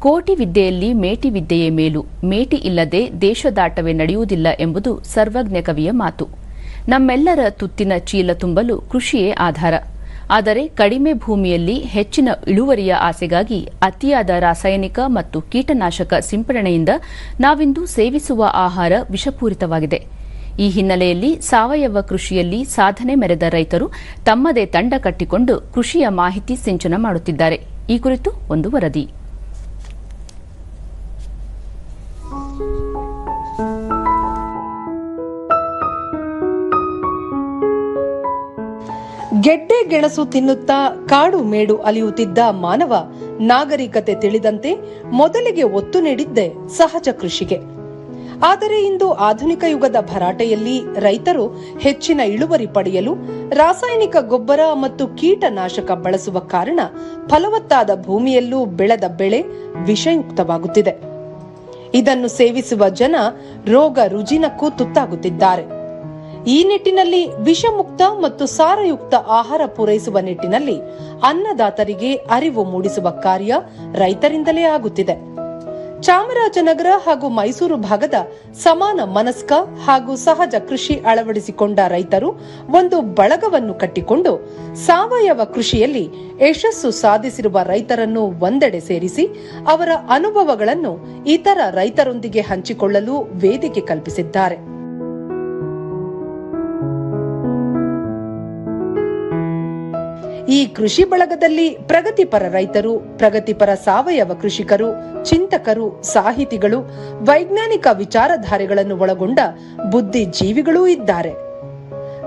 ಕೋಟಿ ವಿದ್ಯೆಯಲ್ಲಿ ಮೇಟಿ ವಿದ್ಯೆಯೇ ಮೇಲು. ಮೇಟಿ ಇಲ್ಲದೆ ದೇಶದಾಟವೇ ನಡೆಯುವುದಿಲ್ಲ ಎಂಬುದು ಸರ್ವಜ್ಞ ಕವಿಯ ಮಾತು. ನಮ್ಮೆಲ್ಲರ ತುತ್ತಿನ ಚೀಲ ತುಂಬಲು ಕೃಷಿಯೇ ಆಧಾರ. ಆದರೆ ಕಡಿಮೆ ಭೂಮಿಯಲ್ಲಿ ಹೆಚ್ಚಿನ ಇಳುವರಿಯ ಆಸೆಗಾಗಿ ಅತಿಯಾದ ರಾಸಾಯನಿಕ ಮತ್ತು ಕೀಟನಾಶಕ ಸಿಂಪಡಣೆಯಿಂದ ನಾವಿಂದು ಸೇವಿಸುವ ಆಹಾರ ವಿಷಪೂರಿತವಾಗಿದೆ. ಈ ಹಿನ್ನೆಲೆಯಲ್ಲಿ ಸಾವಯವ ಕೃಷಿಯಲ್ಲಿ ಸಾಧನೆ ಮೆರೆದ ರೈತರು ತಮ್ಮದೇ ತಂಡ ಕಟ್ಟಿಕೊಂಡು ಕೃಷಿಯ ಮಾಹಿತಿ ಸಿಂಚನ ಮಾಡುತ್ತಿದ್ದಾರೆ. ಈ ಕುರಿತು ಒಂದು ವರದಿ. ಗೆಡ್ಡೆ ಗೆಣಸು ತಿನ್ನುತ್ತಾ ಕಾಡು ಮೇಡು ಅಲಿಯುತ್ತಿದ್ದ ಮಾನವ ನಾಗರಿಕತೆ ತಿಳಿದಂತೆ ಮೊದಲಿಗೆ ಒತ್ತು ನೀಡಿದ್ದೆ ಸಹಜ ಕೃಷಿಗೆ. ಆದರೆ ಇಂದು ಆಧುನಿಕ ಯುಗದ ಭರಾಟೆಯಲ್ಲಿ ರೈತರು ಹೆಚ್ಚಿನ ಇಳುವರಿ ಪಡೆಯಲು ರಾಸಾಯನಿಕ ಗೊಬ್ಬರ ಮತ್ತು ಕೀಟನಾಶಕ ಬಳಸುವ ಕಾರಣ ಫಲವತ್ತಾದ ಭೂಮಿಯಲ್ಲೂ ಬೆಳೆದ ಬೆಳೆ ವಿಷಯುಕ್ತವಾಗುತ್ತಿದೆ. ಇದನ್ನು ಸೇವಿಸುವ ಜನ ರೋಗ ರುಜಿನಕ್ಕೂ ತುತ್ತಾಗುತ್ತಿದ್ದಾರೆ. ಈ ನಿಟ್ಟಿನಲ್ಲಿ ವಿಷಮುಕ್ತ ಮತ್ತು ಸಾರಯುಕ್ತ ಆಹಾರ ಪೂರೈಸುವ ನಿಟ್ಟಿನಲ್ಲಿ ಅನ್ನದಾತರಿಗೆ ಅರಿವು ಮೂಡಿಸುವ ಕಾರ್ಯ ರೈತರಿಂದಲೇ ಆಗುತ್ತಿದೆ. ಚಾಮರಾಜನಗರ ಹಾಗೂ ಮೈಸೂರು ಭಾಗದ ಸಮಾನ ಮನಸ್ಕ ಹಾಗೂ ಸಹಜ ಕೃಷಿ ಅಳವಡಿಸಿಕೊಂಡ ರೈತರು ಒಂದು ಬಳಗವನ್ನು ಕಟ್ಟಿಕೊಂಡು ಸಾವಯವ ಕೃಷಿಯಲ್ಲಿ ಯಶಸ್ಸು ಸಾಧಿಸಿರುವ ರೈತರನ್ನು ಒಂದೆಡೆ ಸೇರಿಸಿ ಅವರ ಅನುಭವಗಳನ್ನು ಇತರ ರೈತರೊಂದಿಗೆ ಹಂಚಿಕೊಳ್ಳಲು ವೇದಿಕೆ ಕಲ್ಪಿಸಿದ್ದಾರೆ. ಈ ಕೃಷಿ ಬಳಗದಲ್ಲಿ ಪ್ರಗತಿಪರ ರೈತರು, ಪ್ರಗತಿಪರ ಸಾವಯವ ಕೃಷಿಕರು, ಚಿಂತಕರು, ಸಾಹಿತಿಗಳು, ವೈಜ್ಞಾನಿಕ ವಿಚಾರಧಾರೆಗಳನ್ನು ಒಳಗೊಂಡ ಬುದ್ಧಿಜೀವಿಗಳೂ ಇದ್ದಾರೆ.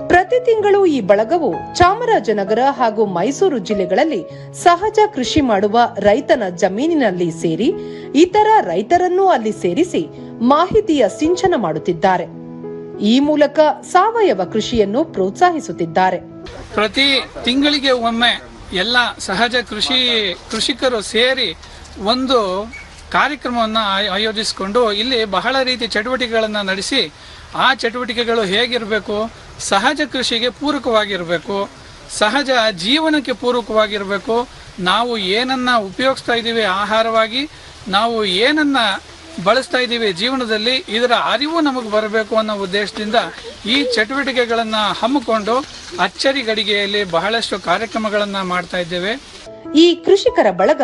ಪ್ರತಿ ತಿಂಗಳು ಈ ಬಳಗವು ಚಾಮರಾಜನಗರ ಹಾಗೂ ಮೈಸೂರು ಜಿಲ್ಲೆಗಳಲ್ಲಿ ಸಹಜ ಕೃಷಿ ಮಾಡುವ ರೈತನ ಜಮೀನಿನಲ್ಲಿ ಸೇರಿ ಇತರ ರೈತರನ್ನೂ ಅಲ್ಲಿ ಸೇರಿಸಿ ಮಾಹಿತಿಯ ಸಿಂಚನ ಮಾಡುತ್ತಿದ್ದಾರೆ. ಈ ಮೂಲಕ ಸಾವಯವ ಕೃಷಿಯನ್ನು ಪ್ರೋತ್ಸಾಹಿಸುತ್ತಿದ್ದಾರೆ. ಪ್ರತಿ ತಿಂಗಳಿಗೆ ಒಮ್ಮೆ ಎಲ್ಲ ಸಹಜ ಕೃಷಿ ಕೃಷಿಕರು ಸೇರಿ ಒಂದು ಕಾರ್ಯಕ್ರಮವನ್ನು ಆಯ್- ಆಯೋಜಿಸಿಕೊಂಡು ಇಲ್ಲಿ ಬಹಳ ರೀತಿ ಚಟುವಟಿಕೆಗಳನ್ನು ನಡೆಸಿ ಆ ಚಟುವಟಿಕೆಗಳು ಹೇಗಿರಬೇಕು, ಸಹಜ ಕೃಷಿಗೆ ಪೂರಕವಾಗಿರಬೇಕು, ಸಹಜ ಜೀವನಕ್ಕೆ ಪೂರಕವಾಗಿರಬೇಕು, ನಾವು ಏನನ್ನ ಉಪಯೋಗಿಸ್ತಾ ಇದ್ದೀವಿ ಆಹಾರವಾಗಿ, ನಾವು ಏನನ್ನ ಬಳಸ್ತಾ ಇದ್ದೀವಿ ಜೀವನದಲ್ಲಿ, ಇದರ ಅರಿವು ನಮಗೆ ಬರಬೇಕು ಅನ್ನೋ ಉದ್ದೇಶದಿಂದ ಈ ಚಟುವಟಿಕೆಗಳನ್ನು ಹಮ್ಮಿಕೊಂಡು ಅಚ್ಚರಿ ಗಡಿಗೆಯಲ್ಲಿ ಬಹಳಷ್ಟು ಕಾರ್ಯಕ್ರಮಗಳನ್ನು ಮಾಡ್ತಾ ಇದ್ದೇವೆ. ಈ ಕೃಷಿಕರ ಬಳಗ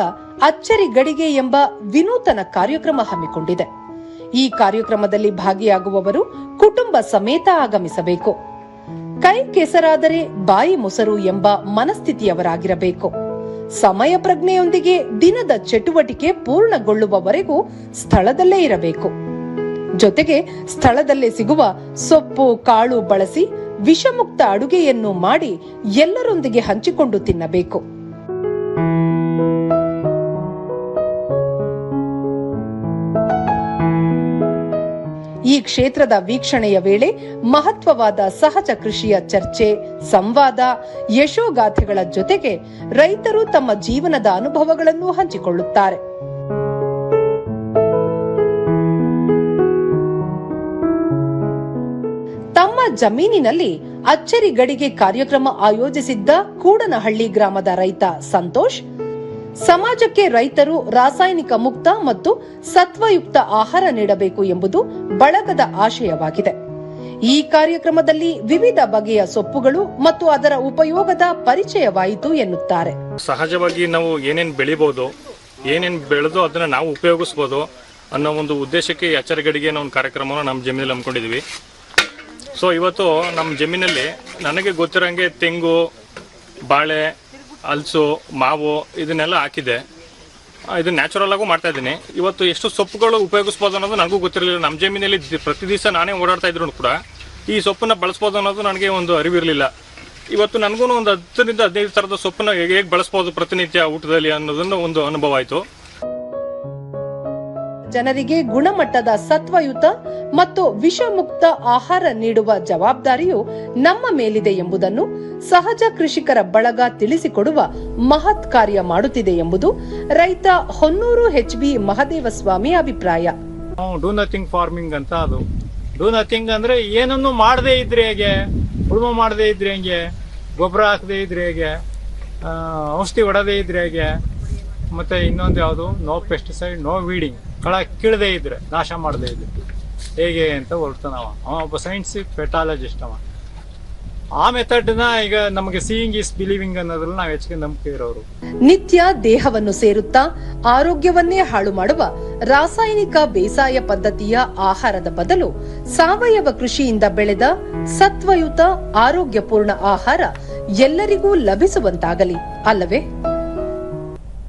ಅಚ್ಚರಿ ಗಡಿಗೆ ಎಂಬ ವಿನೂತನ ಕಾರ್ಯಕ್ರಮ ಹಮ್ಮಿಕೊಂಡಿದೆ. ಈ ಕಾರ್ಯಕ್ರಮದಲ್ಲಿ ಭಾಗಿಯಾಗುವವರು ಕುಟುಂಬ ಸಮೇತ ಆಗಮಿಸಬೇಕು. ಕೈ ಕೆಸರಾದರೆ ಬಾಯಿ ಮೊಸರು ಎಂಬ ಮನಸ್ಥಿತಿಯವರಾಗಿರಬೇಕು. ಸಮಯ ಪ್ರಜ್ಞೆಯೊಂದಿಗೆ ದಿನದ ಚಟುವಟಿಕೆ ಪೂರ್ಣಗೊಳ್ಳುವವರೆಗೂ ಸ್ಥಳದಲ್ಲೇ ಇರಬೇಕು. ಜೊತೆಗೆ ಸ್ಥಳದಲ್ಲೇ ಸಿಗುವ ಸೊಪ್ಪು, ಕಾಳು ಬಳಸಿ ವಿಷಮುಕ್ತ ಅಡುಗೆಯನ್ನು ಮಾಡಿ ಎಲ್ಲರೊಂದಿಗೆ ಹಂಚಿಕೊಂಡು ತಿನ್ನಬೇಕು. ಈ ಕ್ಷೇತ್ರದ ವೀಕ್ಷಣೆಯ ವೇಳೆ ಮಹತ್ವವಾದ ಸಹಜ ಕೃಷಿಯ ಚರ್ಚೆ, ಸಂವಾದ, ಯಶೋಗಾಥೆಗಳ ಜೊತೆಗೆ ರೈತರು ತಮ್ಮ ಜೀವನದ ಅನುಭವಗಳನ್ನು ಹಂಚಿಕೊಳ್ಳುತ್ತಾರೆ. ತಮ್ಮ ಜಮೀನಿನಲ್ಲಿ ಅಚ್ಚರಿ ಗಡಿಗೆ ಕಾರ್ಯಕ್ರಮ ಆಯೋಜಿಸಿದ್ದ ಕೂಡನಹಳ್ಳಿ ಗ್ರಾಮದ ರೈತ ಸಂತೋಷ್ ಸಮಾಜಕ್ಕೆ ರೈತರು ರಾಸಾಯನಿಕ ಮುಕ್ತ ಮತ್ತು ಸತ್ವಯುಕ್ತ ಆಹಾರ ನೀಡಬೇಕು ಎಂಬುದು ಬಳಗದ ಆಶಯವಾಗಿದೆ. ಈ ಕಾರ್ಯಕ್ರಮದಲ್ಲಿ ವಿವಿಧ ಬಗೆಯ ಸೊಪ್ಪುಗಳು ಮತ್ತು ಅದರ ಉಪಯೋಗದ ಪರಿಚಯವಾಯಿತು ಎನ್ನುತ್ತಾರೆ. ಸಹಜವಾಗಿ ನಾವು ಏನೇನು ಬೆಳಿಬಹುದು ಏನೇನು ಬೆಳೆದು ಅದನ್ನ ನಾವು ಉಪಯೋಗಿಸ್ಬೋದು ಅನ್ನೋ ಒಂದು ಉದ್ದೇಶಕ್ಕೆ ಅನ್ನೋ ಒಂದು ಕಾರ್ಯಕ್ರಮವನ್ನು ನಮ್ಮ ಜಮೀನಲ್ಲಿ ಹಮ್ಮಿಕೊಂಡಿದ್ವಿ ಸೊ ಇವತ್ತು ನಮ್ಮ ಜಮೀನಲ್ಲಿ ನನಗೆ ಗೊತ್ತಿರೋಂಗೆ ತೆಂಗು, ಬಾಳೆ ಹಲಸು ಮಾವು, ಇದನ್ನೆಲ್ಲ ಹಾಕಿದೆ. ಇದು ನ್ಯಾಚುರಲ್ ಆಗು ಮಾಡ್ತಾ ಇದ್ದೀನಿ. ಇವತ್ತು ಎಷ್ಟು ಸೊಪ್ಪುಗಳು ಉಪಯೋಗಿಸ್ಬೋದು ಅನ್ನೋದು ನನಗೂ ಗೊತ್ತಿರಲಿಲ್ಲ. ನಮ್ಮ ಜಮೀನಲ್ಲಿ ಪ್ರತಿ ದಿವಸ ನಾನೇ ಓಡಾಡ್ತಾ ಇದ್ರು ಕೂಡ ಈ ಸೊಪ್ಪನ್ನ ಬಳಸ್ಬೋದು ಅನ್ನೋದು ನನಗೆ ಒಂದು ಅರಿವಿರಲಿಲ್ಲ. ಇವತ್ತು ನನಗೂ ಒಂದು ಹತ್ತರಿಂದ ಹದಿನೈದು ಥರದ ಸೊಪ್ಪನ್ನ ಹೇಗೆ ಬಳಸ್ಬೋದು ಪ್ರತಿನಿತ್ಯ ಊಟದಲ್ಲಿ ಅನ್ನೋದನ್ನು ಒಂದು ಅನುಭವ ಆಯಿತು. ಜನರಿಗೆ ಗುಣಮಟ್ಟದ ಸತ್ವಯುತ ಮತ್ತು ವಿಷಮುಕ್ತ ಆಹಾರ ನೀಡುವ ಜವಾಬ್ದಾರಿಯು ನಮ್ಮ ಮೇಲಿದೆ ಎಂಬುದನ್ನು ಸಹಜ ಕೃಷಿಕರ ಬಳಗ ತಿಳಿಸಿಕೊಡುವ ಮಹತ್ ಕಾರ್ಯ ಮಾಡುತ್ತಿದೆ ಎಂಬುದು ರೈತ ಹೊನ್ನೂರು ಎಚ್ ಬಿ ಮಹದೇವಸ್ವಾಮಿ ಅಭಿಪ್ರಾಯ. ಡೂ ನಥಿಂಗ್ ಫಾರ್ಮಿಂಗ್ ಅಂತ ಅದು. ಡೂ ನಥಿಂಗ್ ಅಂದ್ರೆ ಏನನ್ನು ಮಾಡದೇ ಇದ್ರೆ ಹೇಗೆ? ಉಳುಮೆ ಮಾಡದೇ ಇದ್ರೆ ಹೇಗೆ? ಗೊಬ್ಬರ ಹಾಕದೇ ಇದ್ರೆ ಹೇಗೆ? ಔಷಧಿ ಹೊಡೆದೇ ಇದ್ರೆ ಹೇಗೆ? ಮತ್ತೆ ಇನ್ನೊಂದು ಯಾವುದು? ನೋ ಪೆಸ್ಟಿಸೈಡ್ ನೋ ವೀಡಿಂಗ್ ಕಳ ಕೀಳದೆ ಇದ್ರೆ, ನಾಶ ಮಾಡದೇ ಇದ್ರೆ. ಹೇಗೆ ಅಂತ ಹೊರಡ್ತಾನವ ಅವ. ಒಬ್ಬ ಸೈನ್ಸ್ ಪೆಟಾಲಜಿಸ್ಟ್ ಅವ. ಆ ಮೆಥಡ್ನ ಈಗ ನಮಗೆ ಸೀಯಿಂಗ್ ಇಸ್ ಬಿಲೀವಿಂಗ್ ಅನ್ನೋದ್ರಲ್ಲಿ ನಾವು ಹೆಚ್ಚಿಗೆ ನಂಬಿಕೆ ಇರೋರು. ನಿತ್ಯ ದೇಹವನ್ನು ಸೇರುತ್ತಾ ಆರೋಗ್ಯವನ್ನೇ ಹಾಳು ಮಾಡುವ ರಾಸಾಯನಿಕ ಬೇಸಾಯ ಪದ್ಧತಿಯ ಆಹಾರದ ಬದಲು ಸಾವಯವ ಕೃಷಿಯಿಂದ ಬೆಳೆದ ಸತ್ವಯುತ, ಆರೋಗ್ಯಪೂರ್ಣ ಆಹಾರ ಎಲ್ಲರಿಗೂ ಲಭಿಸುವಂತಾಗಲಿ, ಅಲ್ಲವೇ?